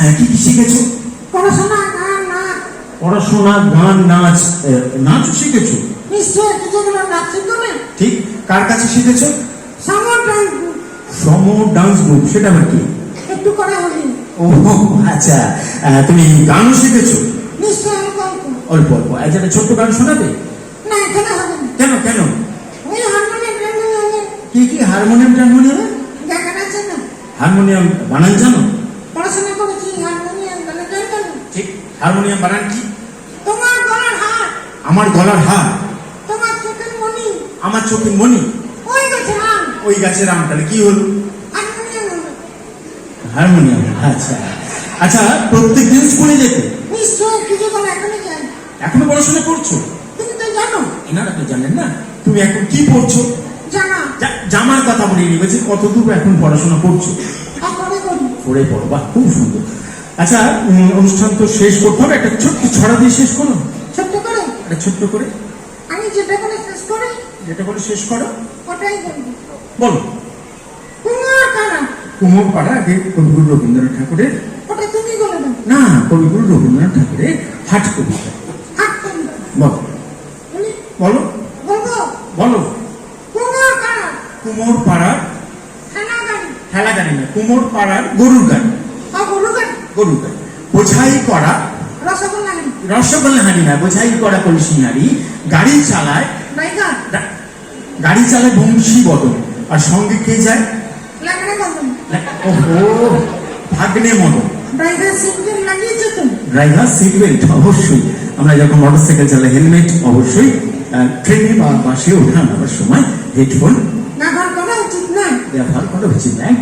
হ্যাঁ, কি কি শিখেছো? পড়াশোনা গান নাচ। পড়াশোনা গান নাচ এ, নাচও শিখেছো? নিশ্চয় যেগুলো নাচ না? ঠিক কার কাছে শিখেছো? Summer dance some dance group সেটা আবার কি? একটু করা হলি ও আচ্ছা তুমি গানও শিখেছো? নিশ্চয় অল্প অল্প। অল্প অল্প আজ একটা ছোট্ট গান শোনাবে? না এখানে হবে কেন কেন? ওই হারমোনিয়াম কি কি হারমোনিয়াম টারমোনিয়াম হারমোনিয়াম বানান জানো? পড়াশোনা করেছি হারমোনিয়াম মানে ঠিক হারমোনিয়াম বানান কি? তোমার গলার হাত আমার গলার হার। তোমার চোখের মনি আমার চোখে মনি ওই গেছে আম। ওই গাছের আম তাহলে কি হলো? হারমোনিয়াম আচ্ছা। আচ্ছা প্রত্যেকদিন স্কুলে যেতে? নিশ্চয় কিছু করে এখনও যাই এখনও পড়াশোনা করছ? তুমি তো জানো। এনারা তো জানেন না। তুমি এখন কি পড়ছো? জানা জামার কথা বলিনি বলছি কতদূর এখন পড়াশোনা করছ? করি পড়ে পড়ো বা খুব সুন্দর। আচ্ছা অনুষ্ঠান তো শেষ করতে হবে। একটা ছোট্ট ছড়া দিয়ে শেষ করো। ছোট্ট করে? একটা ছোট্ট করে? আমি যেটা করে শেষ করি? যেটা করে শেষ করো। ওটাই বলো। কুমার কানা কুমোর পাড়া আগে কবিগুরু রবীন্দ্রনাথ ঠাকুরের। ওটা তুমি বলে না কবিগুরু রবীন্দ্রনাথ ঠাকুরের হাট কবিতা। হাত করি বলো। বলি? বলো। বলো। কুমার কানা কুমোর খানা ঠেলা গাড়ি না কুমোর পাড়ার গরুর গাড়ি আর গরু গাড়ি গরুর গাড়ি বোঝাই করা রসগোল্লা হাঁড়ি না বোঝাই করা কলসি নারী গাড়ি চালায় গাড়ি চালায় বংশী বদন। আর সঙ্গে কে যায়? ওহো ভাগ্নে মদন। ড্রাইভার সিট বেল্ট অবশ্যই। আমরা যখন মোটরসাইকেল চালাই হেলমেট অবশ্যই ট্রেনে বা বাসে ওঠা নামার সময় হেডফোন Để hắn có.